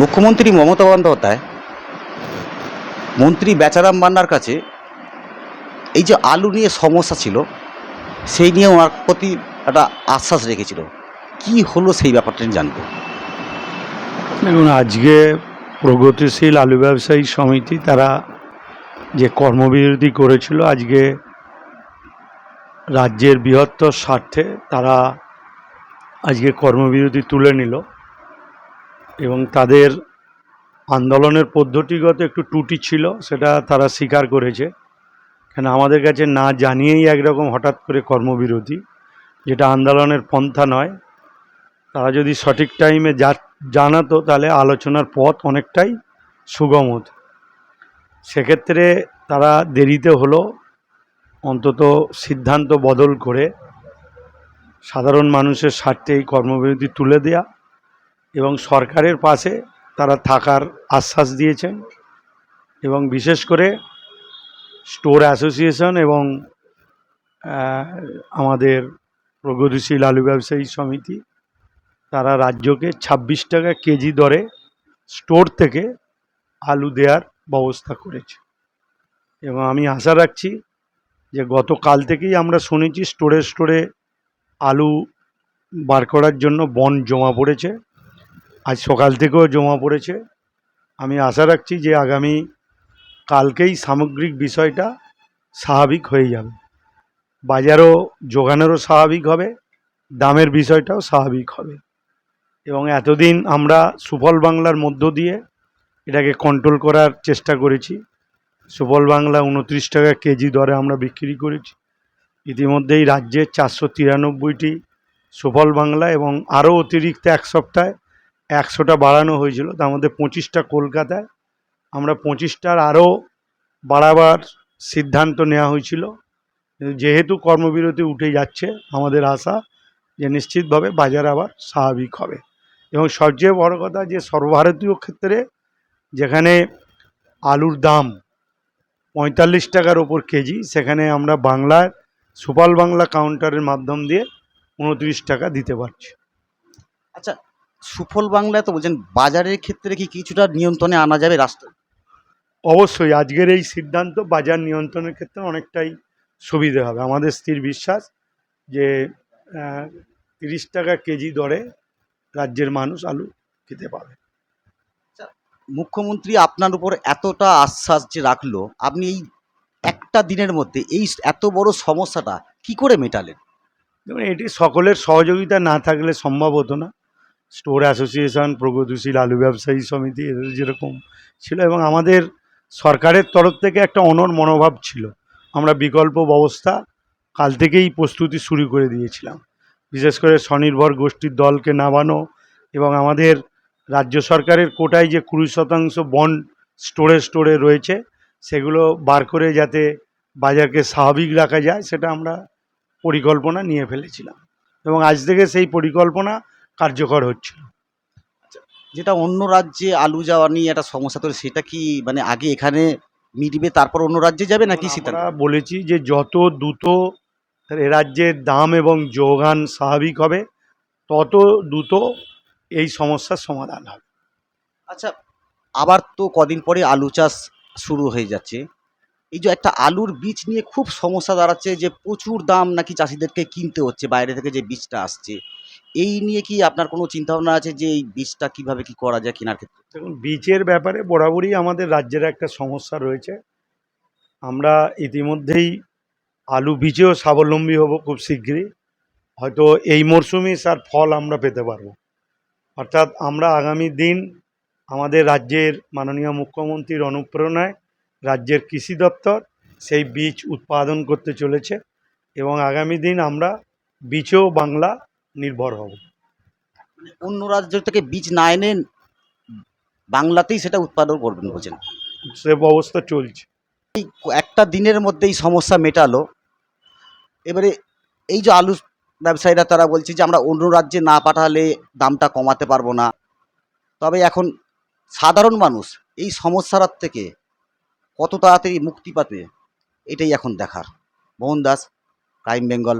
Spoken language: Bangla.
মুখ্যমন্ত্রী মমতা বন্দ্যোপাধ্যায়, মন্ত্রী বেচারাম মান্নার কাছে এই যে আলু নিয়ে সমস্যা ছিল, সেই নিয়ে ওনার প্রতি একটা আশ্বাস রেখেছিল। কি হলো সেই ব্যাপারটা জানব। দেখুন, আজকে প্রগতিশীল আলু ব্যবসায়ী সমিতি তারা যে কর্মবিরতি করেছিল, আজকে রাজ্যের বৃহত্তর স্বার্থে তারা আজকে কর্মবিরতি তুলে নিল। এবং তাদের আন্দোলনের পদ্ধতিগত একটু ত্রুটি ছিল, সেটা তারা স্বীকার করেছে। কেন, আমাদের কাছে না জানিয়েই একরকম হঠাৎ করে কর্মবিরতি, যেটা আন্দোলনের পন্থা নয়। তারা যদি সঠিক টাইমে জানাতো, তাহলে আলোচনার পথ অনেকটাই সুগম হতো। সেক্ষেত্রে তারা দেরিতে হলো, অন্তত সিদ্ধান্ত বদল করে সাধারণ মানুষের স্বার্থে এই কর্মবিরতি তুলে দেয়া। এবং সরকারের পাশে তারা থাকার আশ্বাস দিয়েছেন এবং বিশেষ করে স্টোর অ্যাসোসিয়েশন এবং আমাদের প্রগতিশীল আলু ব্যবসায়ী সমিতি, তারা রাজ্যকে ছাব্বিশ টাকা কেজি দরে স্টোর থেকে আলু দেওয়ার ব্যবস্থা করেছে। এবং আমি আশা রাখছি যে গতকাল থেকেই আমরা শুনেছি স্টোরে স্টোরে আলু বার করার জন্য বন জমা পড়েছে। আজ সকাল থেকেও জমা পড়েছে। আমি আশা রাখছি যে আগামী কালকেই সামগ্রিক বিষয়টা স্বাভাবিক হয়ে যাবে। বাজারও যোগানেরও স্বাভাবিক হবে, দামের বিষয়টাও স্বাভাবিক হবে। এবং এতদিন আমরা সুফল বাংলার মধ্য দিয়ে এটাকে কন্ট্রোল করার চেষ্টা করেছি। সুফল বাংলা উনত্রিশ টাকা কেজি দরে আমরা বিক্রি করেছি। ইতিমধ্যেই রাজ্যে চারশো তিরানব্বইটি সুফল বাংলা এবং আরও অতিরিক্ত এক সপ্তাহে একশোটা বাড়ানো হয়েছিল, তার মধ্যে পঁচিশটা কলকাতায়। আমরা পঁচিশটার আরও বাড়াবার সিদ্ধান্ত নেওয়া হয়েছিল। যেহেতু কর্মবিরতি উঠে যাচ্ছে, আমাদের আশা যে নিশ্চিতভাবে বাজার আবার স্বাভাবিক হবে। এবং সবচেয়ে বড় কথা যে সর্বভারতীয় ক্ষেত্রে যেখানে আলুর দাম পঁয়তাল্লিশ টাকার ওপর কেজি, সেখানে আমরা বাংলার সুপাল বাংলা কাউন্টারের মাধ্যম দিয়ে উনত্রিশ টাকা দিতে পারছি। আচ্ছা সুফল বাংলায় তো বলছেন বাজারের ক্ষেত্রে কি কিছুটা নিয়ন্ত্রণে আনা যাবে রাস্তা অবশ্যই আজকের এই সিদ্ধান্ত বাজার নিয়ন্ত্রণের ক্ষেত্রে অনেকটাই সুবিধে হবে। আমাদের স্থির বিশ্বাস যে তিরিশ টাকা কেজি দরে রাজ্যের মানুষ আলু খেতে পাবে। মুখ্যমন্ত্রী আপনার উপর এতটা আশ্বাস যে রাখল আপনি এই একটা দিনের মধ্যে এই এত বড় সমস্যাটা কি করে মেটালেন? দেখুন এটি সকলের সহযোগিতা না থাকলে সম্ভব হতো না। স্টোর অ্যাসোসিয়েশন প্রগতিশীল আলু ব্যবসায়ী সমিতি এদের যেরকম ছিল এবং আমাদের সরকারের তরফ থেকে একটা অনর মনোভাব ছিল। আমরা বিকল্প ব্যবস্থা কাল থেকেই প্রস্তুতি শুরু করে দিয়েছিলাম। বিশেষ করে স্বনির্ভর গোষ্ঠীর দলকে নামানো এবং আমাদের রাজ্য সরকারের কোটায় যে কুড়ি শতাংশ বন্ড স্টোরে স্টোরে রয়েছে, সেগুলো বার করে যাতে বাজারকে স্বাভাবিক রাখা যায়, সেটা আমরা পরিকল্পনা নিয়ে ফেলেছিলাম। এবং আজ থেকে সেই পরিকল্পনা কার্যকর হচ্ছিল যেটা অন্য রাজ্যে আলু যাওয়া নিয়ে একটা সমস্যা তো সেটা কি মানে আগে এখানে মিটবে তারপর অন্য রাজ্যে যাবে নাকি আমরা বলেছি যে যত দ্রুত এ রাজ্যের দাম এবং যোগান স্বাভাবিক হবে তত দ্রুত এই সমস্যার সমাধান হবে। আচ্ছা আবার তো কদিন পরে আলু চাষ শুরু হয়ে যাচ্ছে। এই যে একটা আলুর বীজ নিয়ে খুব সমস্যা দাঁড়াচ্ছে যে প্রচুর দাম নাকি চাষিদেরকে কিনতে হচ্ছে, বাইরে থেকে যে বীজটা আসছে। এই নিয়ে কি আপনার কোনো চিন্তা ভাবনা আছে যে এই বীজটা কীভাবে কি করা যায় কেনার ক্ষেত্রে? দেখুন, বীজের ব্যাপারে বরাবরই আমাদের রাজ্যের একটা সমস্যা রয়েছে। আমরা ইতিমধ্যেই আলু বীজেও স্বাবলম্বী হব খুব শীঘ্রই হয়তো এই মরশুমেই তার ফল আমরা পেতে পারব। অর্থাৎ আমরা আগামী দিন আমাদের রাজ্যের মাননীয় মুখ্যমন্ত্রীর অনুপ্রেরণায় রাজ্যের কৃষি দপ্তর সেই বীজ উৎপাদন করতে চলেছে এবং আগামী দিন আমরা বীজেও বাংলা নির্ভর হব। মানে অন্য রাজ্য থেকে বীজ না এনে বাংলাতেই সেটা উৎপাদন করবেন বলছেন? সে অবস্থা চলছে। এই একটা দিনের মধ্যে এই সমস্যা মেটালো। এবারে এই যে আলু ব্যবসায়ীরা তারা বলছে যে আমরা অন্য রাজ্যে না পাঠালে দামটা কমাতে পারব না। তবে এখন সাধারণ মানুষ এই সমস্যার থেকে কত তাড়াতাড়ি মুক্তি পাবে এটাই এখন দেখার। মোহন দাস ক্রাইম বেঙ্গল